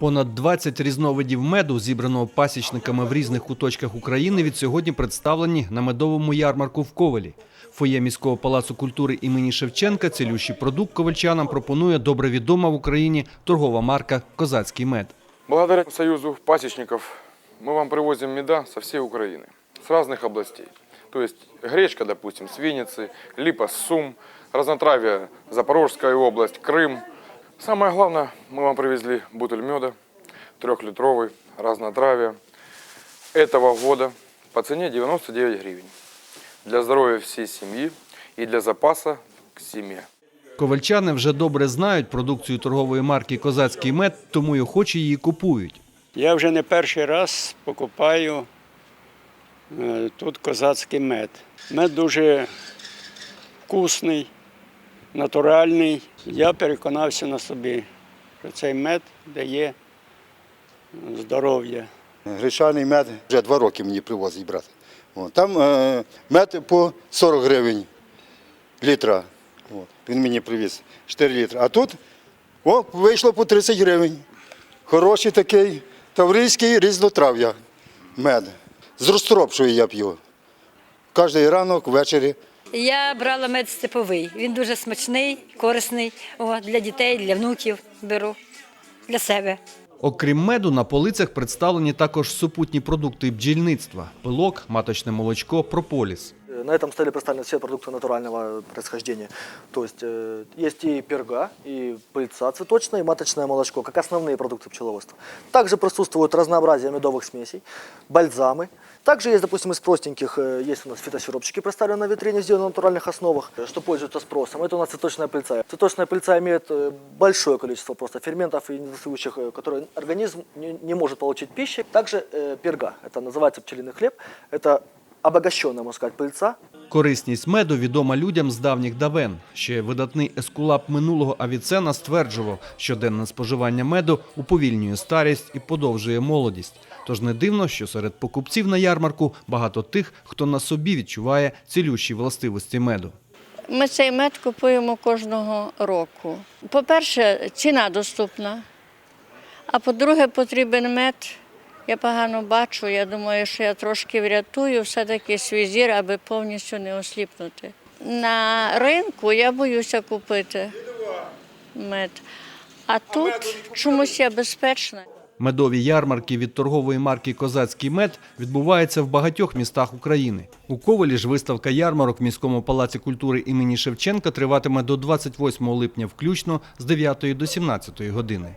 Понад 20 різновидів меду, зібраного пасічниками в різних куточках України, від сьогодні представлені на медовому ярмарку в Ковелі. Фоє міського палацу культури імені Шевченка цілющий продукт ковальчанам пропонує добре відома в Україні торгова марка Козацький мед. Благодаря Союзу пасечников мы вам привозим меда со всей Украины, с разных областей. То есть гречка, допустим, с Винницы, липа с Сум, разнотравие Запорожская область, Крым. Самое главное, мы вам привезли бутыль меда, трехлитровый, разнотравие. Этого года по цене 99 гривен. Для здоровья всей семьи и для запаса к семье. Ковальчани вже добре знають продукцію торгової марки Козацький мед, тому й охоче її купують. Я вже не перший раз покупаю е, тут козацький мед. Мед дуже вкусний, натуральний. Я переконався на собі, що цей мед дає здоров'я. Гречаний мед вже два роки мені привозить брат. Там е, мед по 40 гривень літра. Він мені привіз 4 літри. А тут о, вийшло по 30 гривень. Хороший такий таврійський різнотрав'я мед. З розтропшою я п'ю. Кожний ранок, ввечері. Я брала мед степовий. Він дуже смачний, корисний. О, для дітей, для внуків беру, для себе. Окрім меду, на полицях представлені також супутні продукти бджільництва – пилок, маточне молочко, прополіс. На этом столе представлены все продукты натурального происхождения. То есть э, есть и перга, и пыльца цветочная, и маточное молочко, как основные продукты пчеловодства. Также присутствует разнообразие медовых смесей, бальзамы. Также есть, допустим, из простеньких, э, есть у нас фитосиропчики представлены на витрине, сделаны на натуральных основах, э, что пользуется спросом. Это у нас цветочная пыльца. Цветочная пыльца имеет э, большое количество просто ферментов и недостающих, э, которые организм не, не может получить пищи. Также э, перга, это называется пчелиный хлеб, это обогащенная, можно сказать, пыльца, Корисність меду відома людям з давніх давен. Ще видатний ескулап минулого Авіцена стверджував, що денне споживання меду уповільнює старість і подовжує молодість. Тож не дивно, що серед покупців на ярмарку багато тих, хто на собі відчуває цілющі властивості меду. Ми цей мед купуємо кожного року. По-перше, ціна доступна. А по-друге, потрібен мед. Я погано бачу. Я думаю, що я трошки врятую все-таки свій зір, аби повністю не осліпнути. На ринку я боюся купити мед. А тут чомусь я безпечна. Медові ярмарки від торгової марки Козацький мед відбуваються в багатьох містах України. У Ковелі ж виставка ярмарок в міському палаці культури імені Шевченка триватиме до 28 липня включно з 9 до 17 години.